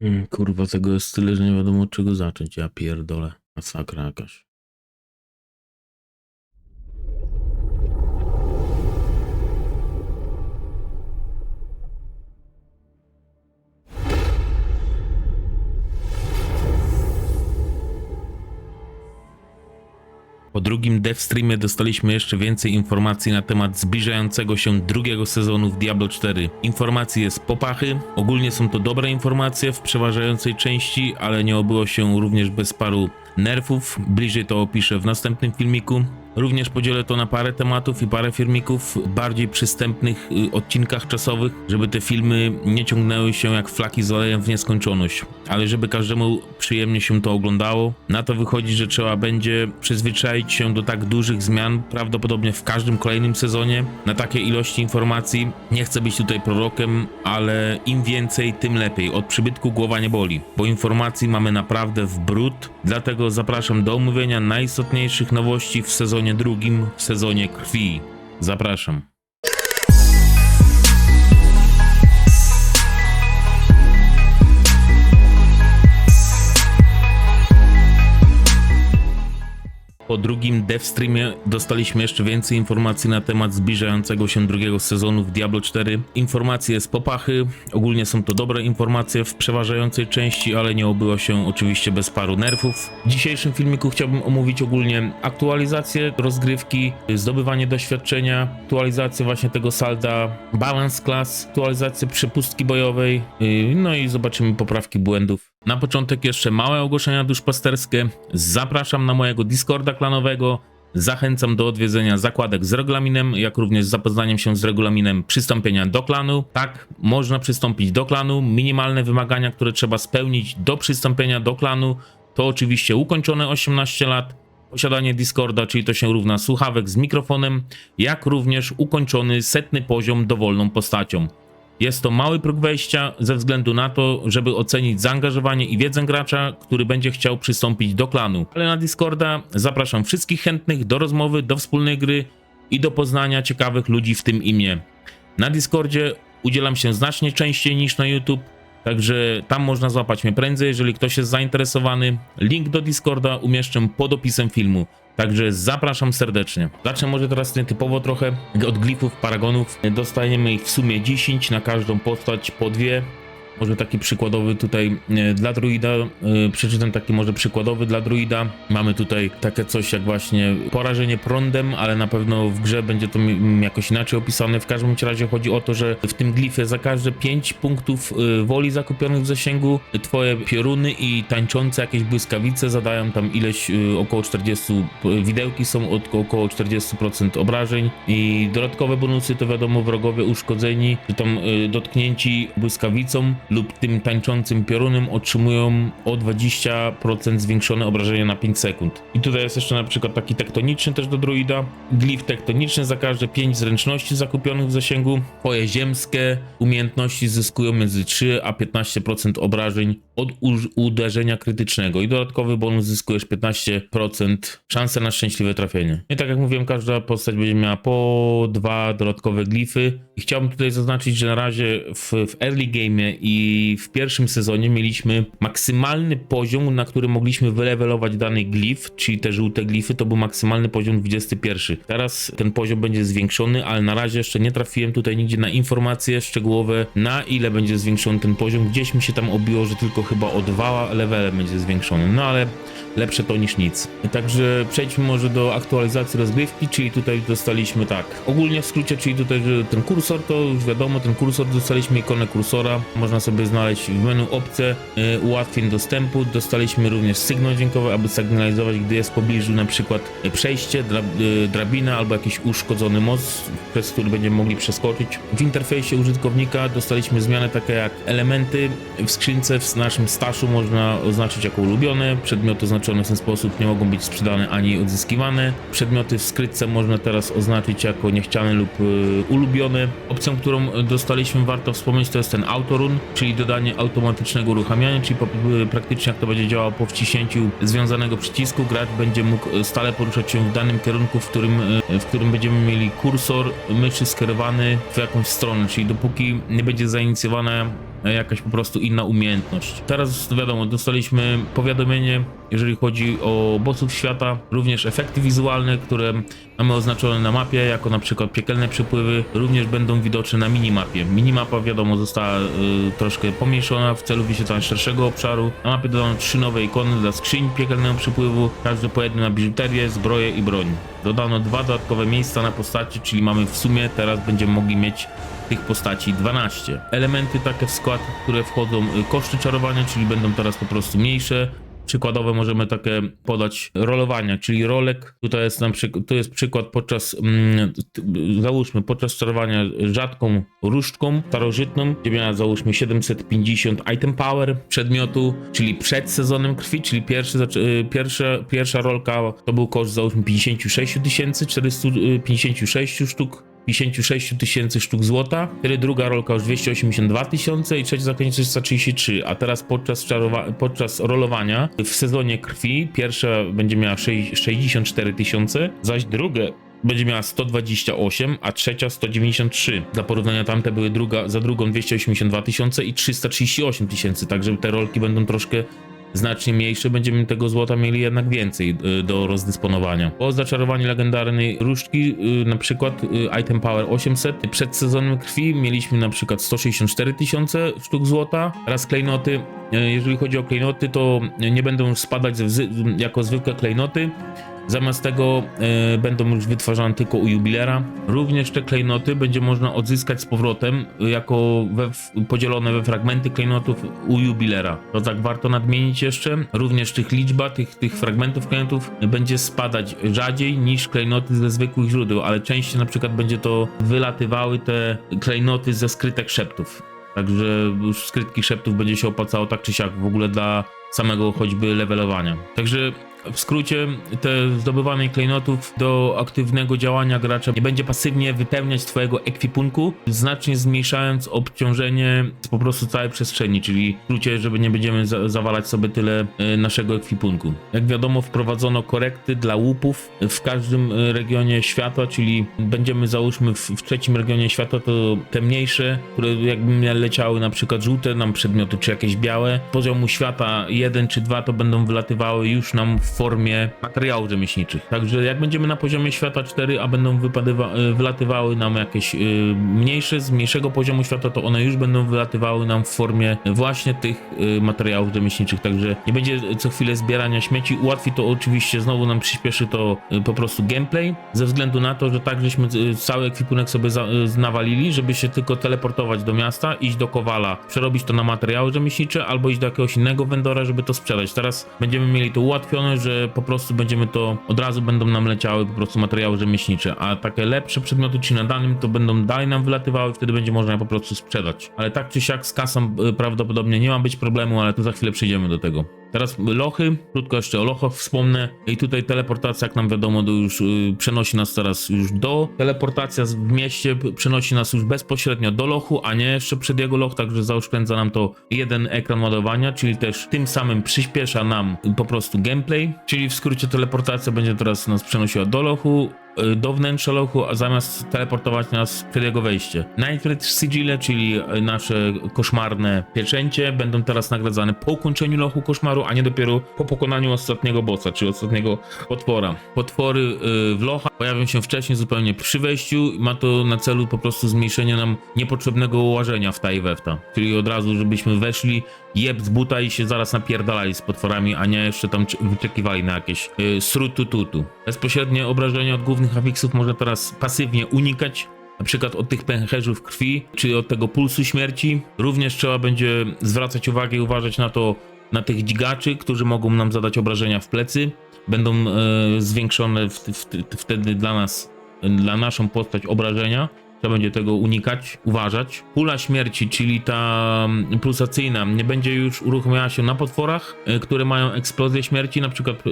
Mm, Kurwa, tego jest tyle, że nie wiadomo od czego zacząć. Ja pierdolę. Masakra jakaś. Po drugim Deathstreamie dostaliśmy jeszcze więcej informacji na temat zbliżającego się drugiego sezonu w Diablo 4. Informacji jest popachy, ogólnie są to dobre informacje w przeważającej części, ale nie obyło się również bez paru nerfów. Bliżej to opiszę w następnym filmiku. Również podzielę to na parę tematów i parę filmików w bardziej przystępnych y, odcinkach czasowych, żeby te filmy nie ciągnęły się jak flaki z olejem w nieskończoność, ale żeby każdemu przyjemnie się to oglądało. Na to wychodzi, że trzeba będzie przyzwyczaić się do tak dużych zmian, prawdopodobnie w każdym kolejnym sezonie, na takie ilości informacji. Nie chcę być tutaj prorokiem, ale im więcej, tym lepiej. Od przybytku głowa nie boli, bo informacji mamy naprawdę w brud, dlatego zapraszam do omówienia najistotniejszych nowości w sezonie drugim, w sezonie krwi. Zapraszam. Po drugim Deathstreamie dostaliśmy jeszcze więcej informacji na temat zbliżającego się drugiego sezonu w Diablo 4. Informacje z popachy, ogólnie są to dobre informacje w przeważającej części, ale nie obyło się oczywiście bez paru nerfów. W dzisiejszym filmiku chciałbym omówić ogólnie aktualizację rozgrywki, zdobywanie doświadczenia, aktualizację właśnie tego salda balance class, aktualizację przepustki bojowej, yy, no i zobaczymy poprawki błędów. Na początek jeszcze małe ogłoszenia duszpasterskie. Zapraszam na mojego Discorda klanowego. Zachęcam do odwiedzenia zakładek z regulaminem, jak również zapoznaniem się z regulaminem przystąpienia do klanu. Tak, można przystąpić do klanu. Minimalne wymagania, które trzeba spełnić do przystąpienia do klanu, to oczywiście ukończone 18 lat, posiadanie Discorda, czyli to się równa słuchawek z mikrofonem, jak również ukończony setny poziom dowolną postacią. Jest to mały próg wejścia ze względu na to, żeby ocenić zaangażowanie i wiedzę gracza, który będzie chciał przystąpić do klanu. Ale na Discorda zapraszam wszystkich chętnych do rozmowy, do wspólnej gry i do poznania ciekawych ludzi w tym imię. Na Discordzie udzielam się znacznie częściej niż na YouTube, także tam można złapać mnie prędzej, jeżeli ktoś jest zainteresowany. Link do Discorda umieszczę pod opisem filmu. Także zapraszam serdecznie. Zacznę może teraz nietypowo trochę od glifów, paragonów. Dostajemy ich w sumie 10 na każdą postać po dwie. Może taki przykładowy tutaj e, dla druida. e, Przeczytam taki może przykładowy dla druida. Mamy tutaj takie coś jak właśnie porażenie prądem, ale na pewno w grze będzie to mi- jakoś inaczej opisane. W każdym razie chodzi o to, że w tym glifie za każde 5 punktów e, woli zakupionych w zasięgu twoje pioruny i tańczące jakieś błyskawice zadają tam ileś około 40 p- widełki są od około 40% obrażeń i dodatkowe bonusy to wiadomo wrogowie uszkodzeni czy tam dotknięci błyskawicą lub tym tańczącym piorunem otrzymują o 20% zwiększone obrażenia na 5 sekund. I tutaj jest jeszcze na przykład taki tektoniczny też do druida. Glif tektoniczny za każde 5 zręczności zakupionych w zasięgu. Twoje ziemskie umiejętności zyskują między 3 a 15% obrażeń od uderzenia krytycznego i dodatkowy bonus zyskujesz 15% szansę na szczęśliwe trafienie. I tak jak mówiłem, każda postać będzie miała po dwa dodatkowe glify. I chciałbym tutaj zaznaczyć, że na razie w, w early game i w pierwszym sezonie mieliśmy maksymalny poziom, na którym mogliśmy wylevelować dany glif, czyli te żółte glify, to był maksymalny poziom 21. Teraz ten poziom będzie zwiększony, ale na razie jeszcze nie trafiłem tutaj nigdzie na informacje szczegółowe, na ile będzie zwiększony ten poziom. Gdzieś mi się tam obiło, że tylko chyba o dwa levele będzie zwiększony, no ale lepsze to niż nic. Także przejdźmy może do aktualizacji rozgrywki, czyli tutaj dostaliśmy tak, ogólnie w skrócie, czyli tutaj ten kursor, to już wiadomo, ten kursor, dostaliśmy ikonę kursora, można sobie znaleźć w menu opcje y, ułatwień dostępu, dostaliśmy również sygnał dźwiękowy, aby sygnalizować, gdy jest w pobliżu na przykład y, przejście, dra, y, drabina albo jakiś uszkodzony most, przez który będziemy mogli przeskoczyć. W interfejsie użytkownika dostaliśmy zmiany takie jak elementy w skrzynce w naszym staszu można oznaczyć jako ulubione, przedmioty oznaczone w ten sposób nie mogą być sprzedane ani odzyskiwane. Przedmioty w skrytce można teraz oznaczyć jako niechciane lub y, ulubione. Opcją, którą dostaliśmy, warto wspomnieć, to jest ten autorun, czyli dodanie automatycznego uruchamiania, czyli y, praktycznie jak to będzie działało po wciśnięciu związanego przycisku, gracz będzie mógł y, stale poruszać się w danym kierunku, w którym, w którym będziemy mieli kursor myszy skierowany w jakąś stronę, czyli dopóki nie będzie zainicjowana e, jakaś po prostu inna umiejętność. Teraz wiadomo, dostaliśmy powiadomienie, jeżeli chodzi o bossów świata, również efekty wizualne, które mamy oznaczone na mapie, jako na przykład piekielne przepływy, również będą widoczne na minimapie. Minimapa wiadomo została y, troszkę pomniejszona w celu wyświetlania szerszego obszaru. Na mapie dodano trzy nowe ikony dla skrzyń piekielnego przepływu, każdy po na biżuterię, zbroję i broń. Dodano dwa dodatkowe miejsca na postaci, czyli mamy w sumie teraz będziemy mogli mieć tych postaci 12. Elementy takie w skład, które wchodzą, y, koszty czarowania, czyli będą teraz po prostu mniejsze. Przykładowe możemy takie podać rolowania, czyli rolek. Tutaj jest na przykład, to jest przykład podczas, mm, załóżmy, podczas czarowania rzadką różdżką starożytną, gdzie miała załóżmy 750 item power przedmiotu, czyli przed sezonem krwi, czyli pierwszy, y, pierwsza, pierwsza rolka to był koszt załóżmy 56 456 sztuk 56 tysięcy sztuk złota, wtedy druga rolka już 282 tysiące i trzecia zakończenie 333, a teraz podczas, podczas rolowania w sezonie krwi pierwsza będzie miała sze- 64 tysiące, zaś drugie będzie miała 128, a trzecia 193. Dla porównania tamte były druga, za drugą 282 tysiące i 338 tysięcy, także te rolki będą troszkę znacznie mniejsze, będziemy tego złota mieli jednak więcej y, do rozdysponowania. Po zaczarowanie legendarnej różdżki, y, na przykład y, item power 800, przed sezonem krwi mieliśmy na przykład 164 tysiące sztuk złota oraz klejnoty. Jeżeli chodzi o klejnoty, to nie będą spadać jako zwykłe klejnoty, Zamiast tego e, będą już wytwarzane tylko u jubilera. Również te klejnoty będzie można odzyskać z powrotem e, jako we, podzielone we fragmenty klejnotów u jubilera. To tak warto nadmienić jeszcze. Również tych liczba tych, tych fragmentów klejnotów będzie spadać rzadziej niż klejnoty ze zwykłych źródeł, ale częściej na przykład będzie to wylatywały te klejnoty ze skrytek szeptów. Także już skrytki szeptów będzie się opłacało tak czy siak w ogóle dla samego choćby levelowania. Także w skrócie, te zdobywanie klejnotów do aktywnego działania gracza nie będzie pasywnie wypełniać twojego ekwipunku, znacznie zmniejszając obciążenie po prostu całej przestrzeni, czyli w skrócie, żeby nie będziemy za zawalać sobie tyle e, naszego ekwipunku. Jak wiadomo, wprowadzono korekty dla łupów w każdym e, regionie świata, czyli będziemy załóżmy w, w trzecim regionie świata, to te mniejsze, które jakby leciały na przykład żółte nam przedmioty, czy jakieś białe, poziomu świata 1 czy 2 to będą wylatywały już nam w formie materiałów rzemieślniczych. Także jak będziemy na poziomie świata 4, a będą y, wylatywały nam jakieś y, mniejsze, z mniejszego poziomu świata, to one już będą wylatywały nam w formie właśnie tych y, materiałów rzemieślniczych. Także nie będzie co chwilę zbierania śmieci. Ułatwi to oczywiście, znowu nam przyspieszy to y, po prostu gameplay, ze względu na to, że tak żeśmy y, cały ekwipunek sobie za, y, nawalili, żeby się tylko teleportować do miasta, iść do Kowala, przerobić to na materiały rzemieślnicze, albo iść do jakiegoś innego vendora, żeby to sprzedać. Teraz będziemy mieli to ułatwione, że po prostu będziemy to, od razu będą nam leciały po prostu materiały rzemieślnicze, a takie lepsze przedmioty, czy na danym, to będą dalej nam wylatywały, wtedy będzie można je po prostu sprzedać. Ale tak czy siak z kasą y, prawdopodobnie nie ma być problemu, ale tu za chwilę przejdziemy do tego. Teraz lochy, krótko jeszcze o lochach wspomnę. I tutaj teleportacja, jak nam wiadomo, już y, przenosi nas teraz już do. Teleportacja w mieście przenosi nas już bezpośrednio do lochu, a nie jeszcze przed jego loch, także zaoszczędza nam to jeden ekran ładowania, czyli też tym samym przyspiesza nam po prostu gameplay. Czyli w skrócie teleportacja będzie teraz nas przenosiła do lochu, do wnętrza lochu, a zamiast teleportować nas przed jego wejście. Nightred Sigile, czyli y, nasze koszmarne pieczęcie, będą teraz nagradzane po ukończeniu lochu koszmaru, a nie dopiero po pokonaniu ostatniego bossa, czy ostatniego potwora. Potwory y, w locha pojawią się wcześniej zupełnie przy wejściu i ma to na celu po prostu zmniejszenie nam niepotrzebnego ułożenia w taj wefta. Czyli od razu, żebyśmy weszli, jeb z buta i się zaraz napierdalali z potworami, a nie jeszcze tam wyczekiwali na jakieś y, srutututu. Bezpośrednie obrażenia od głównych afiksów można teraz pasywnie unikać, na przykład od tych pęcherzów krwi, czy od tego pulsu śmierci. Również trzeba będzie zwracać uwagę i uważać na to, na tych dźgaczy, którzy mogą nam zadać obrażenia w plecy. Będą e, zwiększone w, w, wtedy dla nas, dla naszą postać obrażenia. Trzeba będzie tego unikać, uważać. Pula śmierci, czyli ta mm, pulsacyjna, nie będzie już uruchamiała się na potworach, e, które mają eksplozję śmierci. Na przykład e,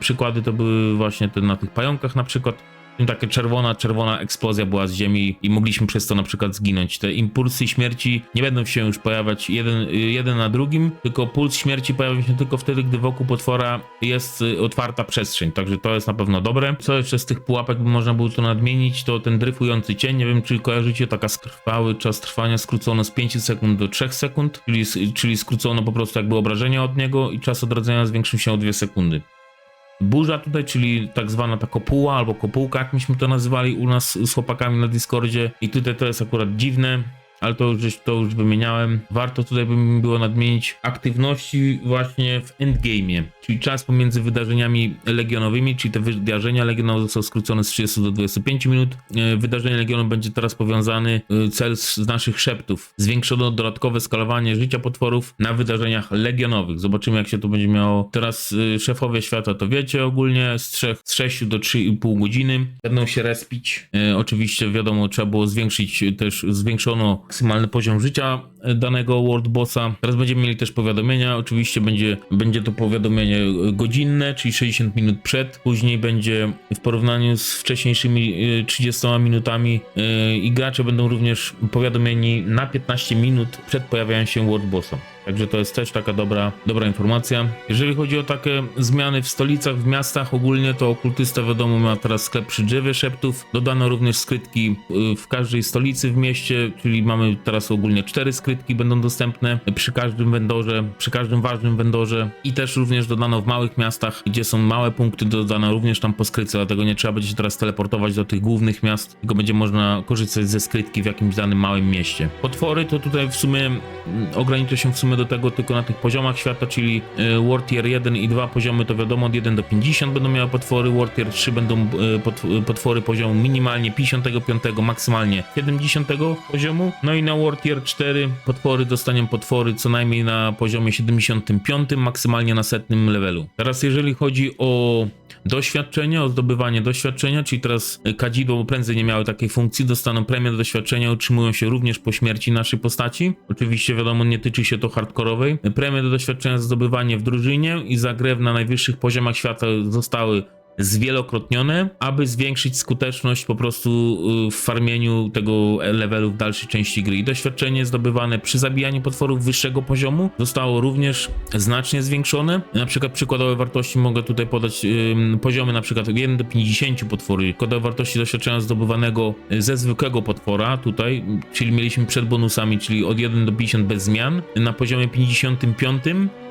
przykłady to były właśnie te na tych pająkach na przykład taka czerwona, czerwona eksplozja była z ziemi i mogliśmy przez to na przykład zginąć. Te impulsy śmierci nie będą się już pojawiać jeden, jeden na drugim, tylko puls śmierci pojawi się tylko wtedy, gdy wokół potwora jest y, otwarta przestrzeń, także to jest na pewno dobre. Co jeszcze z tych pułapek by można było tu nadmienić, to ten dryfujący cień, nie wiem czy kojarzycie, taka trwały czas trwania skrócono z 5 sekund do 3 sekund, czyli, czyli skrócono po prostu jakby obrażenia od niego i czas odradzenia zwiększył się o 2 sekundy. Burza tutaj, czyli tak zwana ta kopuła albo kopułka, jak myśmy to nazywali u nas z chłopakami na Discordzie. I tutaj to jest akurat dziwne, ale to już, to już wymieniałem. Warto tutaj by było nadmienić aktywności właśnie w endgame'ie, czyli czas pomiędzy wydarzeniami legionowymi, czyli te wydarzenia legionowe są skrócone z 30 do 25 minut. E, Wydarzenie legionu będzie teraz powiązany, e, cel z naszych szeptów. Zwiększono dodatkowe skalowanie życia potworów na wydarzeniach legionowych. Zobaczymy jak się to będzie miało. Teraz e, szefowie świata to wiecie ogólnie, z, 3, z 6 do 3,5 godziny będą się respić. Oczywiście wiadomo, trzeba było zwiększyć też, zwiększono maksymalny poziom życia e, danego World Bossa. Teraz będziemy mieli też powiadomienia. Oczywiście będzie, będzie to powiadomienie e, godzinne, czyli 60 minut przed. Później będzie w porównaniu z wcześniejszymi e, 30 minutami e, i gracze będą również powiadomieni na 15 minut przed pojawianiem się World Bossa. Także to jest też taka dobra, dobra informacja. Jeżeli chodzi o takie zmiany w stolicach, w miastach ogólnie, to okultysta wiadomo ma teraz sklep przy drzewie szeptów. Dodano również skrytki y, w każdej stolicy w mieście, czyli mamy teraz ogólnie cztery skrytki będą dostępne przy każdym vendorze, przy każdym ważnym vendorze i też również dodano w małych miastach, gdzie są małe punkty, dodano również tam po skrytce, dlatego nie trzeba będzie się teraz teleportować do tych głównych miast, tylko będzie można korzystać ze skrytki w jakimś danym małym mieście. Potwory to tutaj w sumie mm, ogranicza się w sumie do tego tylko na tych poziomach świata, czyli y, War Tier 1 i 2 poziomy to wiadomo od 1 do 50 będą miały potwory, War Tier 3 będą pot, y, potwory poziomu minimalnie 55, maksymalnie 70 poziomu, no i na War Tier 4 potwory dostanią potwory co najmniej na poziomie 75, maksymalnie na setnym levelu. Teraz jeżeli chodzi o doświadczenie, o zdobywanie doświadczenia, czyli teraz y, kadzidło, prędzej nie miały takiej funkcji, dostaną premię do doświadczenia, otrzymują się również po śmierci naszej postaci. Oczywiście wiadomo, nie tyczy się to hardkorowej. Premie do doświadczenia zdobywanie w drużynie i za grę na najwyższych poziomach świata zostały zwielokrotnione, aby zwiększyć skuteczność po prostu y, w farmieniu tego levelu w dalszej części gry. I doświadczenie zdobywane przy zabijaniu potworów wyższego poziomu zostało również znacznie zwiększone. Na przykład przykładowe wartości mogę tutaj podać ym, poziomy na przykład od 1 do 50 potwory. Przykładowe wartości doświadczenia zdobywanego ze zwykłego potwora tutaj, czyli mieliśmy przed bonusami, czyli od 1 do 50 bez zmian. Na poziomie 55 Y,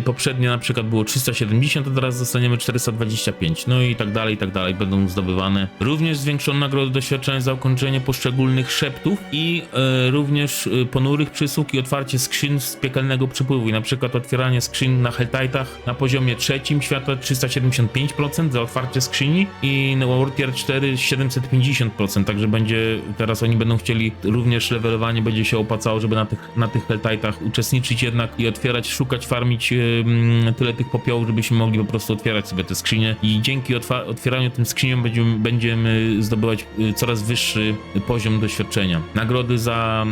Poprzednio na przykład było 370, a teraz dostaniemy 425. No i tak dalej, i tak dalej będą zdobywane. Również zwiększono nagrody doświadczenia za ukończenie poszczególnych szeptów i e, również e, ponurych przysług i otwarcie skrzyń z piekielnego przypływu. I na przykład otwieranie skrzyń na Helltightach na poziomie trzecim świata 375% za otwarcie skrzyni i na World Tier 4 750%. Także będzie, teraz oni będą chcieli również levelowanie będzie się opłacało, żeby na tych, na tych Helltightach uczestniczyć jednak i otwierać, szukać, farmić tyle tych popiołów, żebyśmy mogli po prostu otwierać sobie te skrzynie i dzięki otwieraniu tym skrzyniom będziemy, będziemy zdobywać y, coraz wyższy poziom doświadczenia. Nagrody za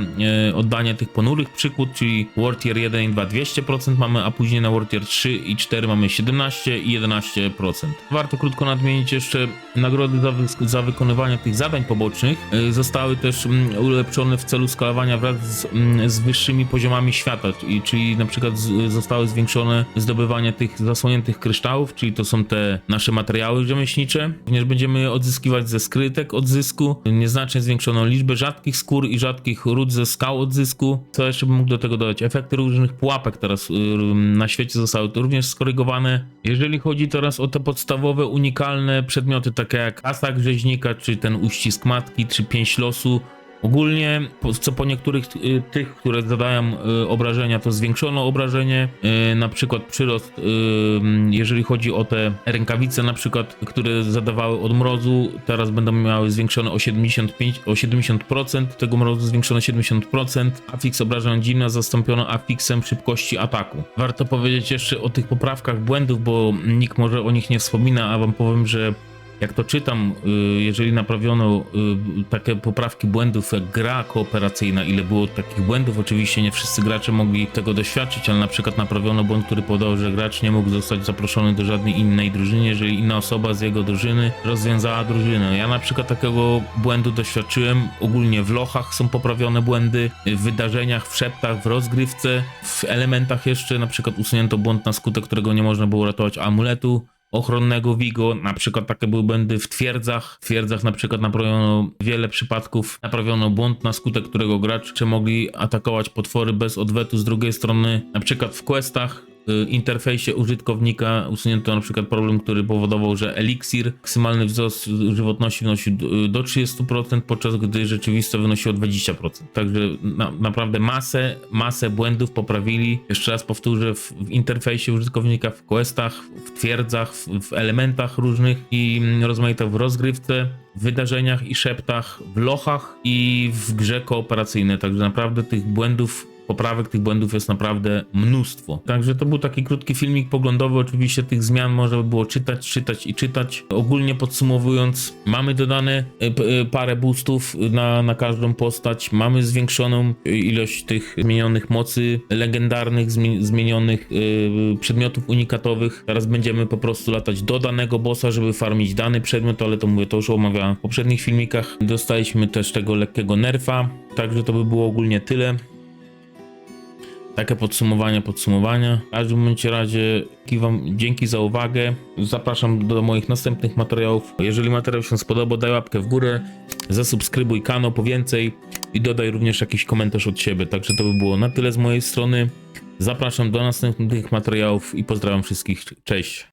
y, oddanie tych ponurych przykład, czyli World Tier 1 i 2 200% mamy, a później na World Tier 3 i 4 mamy 17 i 11%. Warto krótko nadmienić jeszcze nagrody za, wy- za wykonywanie tych zadań pobocznych y, zostały też mm, ulepszone w celu skalowania wraz z, mm, z wyższymi poziomami świata, czyli na przykład zostały zwiększone zdobywanie tych zasłoniętych kryształów, czyli to są te nasze materiały rzemieślnicze. Również będziemy odzyskiwać ze skrytek odzysku, nieznacznie zwiększoną liczbę rzadkich skór i rzadkich ród ze skał odzysku. Co jeszcze bym mógł do tego dodać? Efekty różnych pułapek teraz y, na świecie zostały również skorygowane. Jeżeli chodzi teraz o te podstawowe, unikalne przedmioty, takie jak atak rzeźnika, czy ten uścisk matki, czy pięść losu, Ogólnie, co po niektórych y, tych, które zadają y, obrażenia, to zwiększono obrażenie, y, na przykład przyrost, jeżeli chodzi o te rękawice, na przykład, które zadawały od mrozu, teraz będą miały zwiększone o 75, o 70%, tego mrozu zwiększone 70%, afiks obrażeń dziwna zastąpiono afiksem szybkości ataku. Warto powiedzieć jeszcze o tych poprawkach błędów, bo nikt może o nich nie wspomina, a wam powiem, że jak to czytam, y, jeżeli naprawiono y, takie poprawki błędów jak gra kooperacyjna, ile było takich błędów, oczywiście nie wszyscy gracze mogli tego doświadczyć, ale na przykład naprawiono błąd, który podawał, że gracz nie mógł zostać zaproszony do żadnej innej drużyny, jeżeli inna osoba z jego drużyny rozwiązała drużynę. Ja na przykład takiego błędu doświadczyłem, ogólnie w lochach są poprawione błędy, w wydarzeniach, w szeptach, w rozgrywce, w elementach jeszcze. Na przykład usunięto błąd na skutek, którego nie można było ratować amuletu ochronnego Vigo, na przykład takie były błędy w twierdzach. W twierdzach na przykład naprawiono wiele przypadków, naprawiono błąd, na skutek którego gracze mogli atakować potwory bez odwetu z drugiej strony, na przykład w questach interfejsie użytkownika usunięto na przykład problem, który powodował, że eliksir, maksymalny wzrost żywotności wynosił y, do 30%, podczas gdy rzeczywiste wynosiło 20%. Także na, naprawdę masę, masę błędów poprawili. Jeszcze raz powtórzę, w, w interfejsie użytkownika, w questach, w twierdzach, w, w elementach różnych i mm, rozmaitych w rozgrywce, w wydarzeniach i szeptach, w lochach i w grze kooperacyjnej. Także naprawdę tych błędów poprawek tych błędów jest naprawdę mnóstwo. Także to był taki krótki filmik poglądowy. Oczywiście tych zmian można by było czytać, czytać i czytać. Ogólnie podsumowując, mamy dodane e, e, parę boostów na, na każdą postać. Mamy zwiększoną e, ilość tych zmienionych mocy legendarnych, zmi- zmienionych przedmiotów unikatowych. Teraz będziemy po prostu latać do danego bossa, żeby farmić dany przedmiot, ale to mówię, to już omawiałem w poprzednich filmikach. Dostaliśmy też tego lekkiego nerfa. Także to by było ogólnie tyle. Takie podsumowanie, podsumowania. W każdym razie dzięki wam, dzięki za uwagę. Zapraszam do moich następnych materiałów. Jeżeli materiał się spodobał, daj łapkę w górę, zasubskrybuj kanał po więcej i dodaj również jakiś komentarz od siebie. Także to by było na tyle z mojej strony. Zapraszam do następnych materiałów i pozdrawiam wszystkich. Cześć.